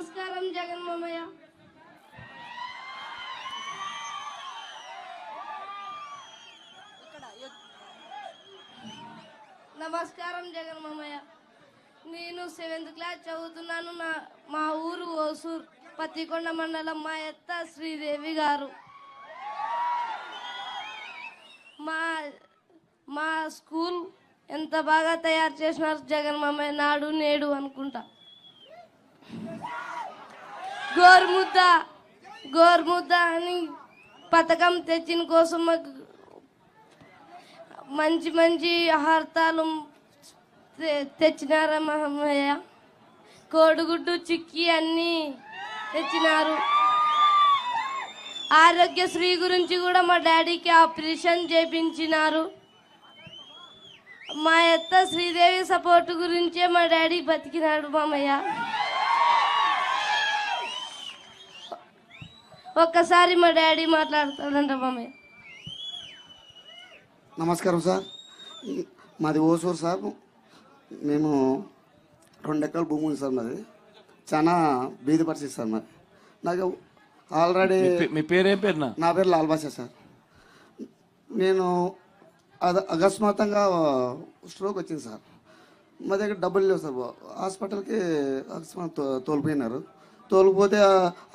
నమస్కారం జగన్మామయ్య నమస్కారం జగన్మామయ్య నేను సెవెంత్ క్లాస్ చదువుతున్నాను. నా మా ఊరు ఓసూర్ పత్తికొండ మండలం మా ఎత్త శ్రీదేవి గారు. మా మా స్కూల్ ఎంత బాగా తయారు చేసినారు జగన్మామయ్య నాడు నేడు అనుకుంటా. గోరుముద్ద గోరుముద్ద అని పథకం తెచ్చిన కోసం మాకు మంచి మంచి ఆహార్తాలు తె- తెచ్చినారా మహమ్మయ్య? కోడిగుడ్డు చిక్కి అన్నీ తెచ్చినారు. ఆరోగ్యశ్రీ గురించి కూడా మా డాడీకి ఆపరేషన్ చేపించినారు. మా అత్త శ్రీదేవి సపోర్ట్ గురించే మా డాడీ బతికినాడు మామయ్య. ఒక్కసారి మా డాడీ మాట్లాడతాడంట మామయ్య నమస్కారం సార్. మాది ఓసూరు సార్. మేము రెండు ఎకరాల భూమి ఉంది సార్ మాది. చాలా బీది పరిస్థితి సార్ మరి నాకు ఆల్రెడీ మీ పే- మీ పేరేం నా పేరు లాల్ బాషా సార్. నేను అద అకస్మాత్తుగా స్ట్రోక్ వచ్చింది సార్. మా దగ్గర డబ్బులు లేవు సార్. హాస్పిటల్కి అకస్మాత్ తోలిపోయినారు. తోలిపోతే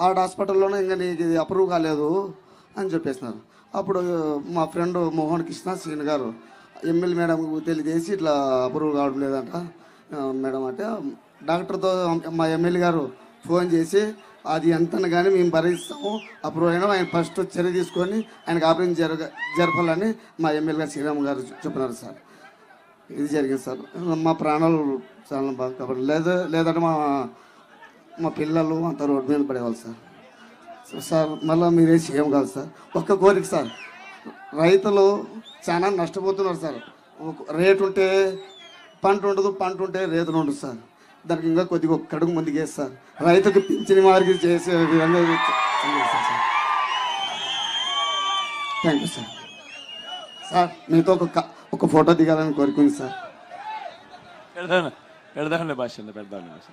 ఆడ హాస్పిటల్లోనే ఇంకా నీకు ఇది అప్రూవ్ కాలేదు అని చెప్పేసినారు. అప్పుడు మా ఫ్రెండ్ మోహన్ కృష్ణ సీన్ గారు ఎమ్మెల్యే మేడం తెలియజేసి ఇట్లా అప్రూవ్ కావడం లేదంట. మేడం అంటే డాక్టర్తో మా ఎమ్మెల్యే గారు ఫోన్ చేసి అది ఎంతని కానీ మేము భరిస్తాము అప్రూవ్ అయినా ఆయన ఫస్ట్ చర్య తీసుకొని ఆయనకు ఆపరేషన్ జరగ జరపాలని మా ఎమ్మెల్యే గారు శ్రీరామ్ గారు చెప్పినారు సార్. ఇది జరిగింది సార్. మా ప్రాణాలు చాలా బాగా కాబట్టి లేదు లేదంటే మా మా పిల్లలు అంత రోడ్డు మీద పడేవాళ్ళు సార్. సో సార్ మళ్ళీ మీరే సీఎం కాదు సార్. ఒక్క కోరిక సార్. రైతులు చాలా నష్టపోతున్నారు సార్. ఒక రేటు ఉంటే పంట ఉండదు పంట ఉంటే రేతులు ఉండదు సార్. దానికి ఇంకా కొద్దిగా ఒక కడుగు ముందుకు సార్. రైతుకు పింఛని మార్గి చేసే విధంగా sir. Thank you sir. Sir మీతో ఒక ఒక ఫోటో దిగాలని కోరుకుంది సార్. పెడదాం పెడదాంలే భాష పెడదాంలే భాష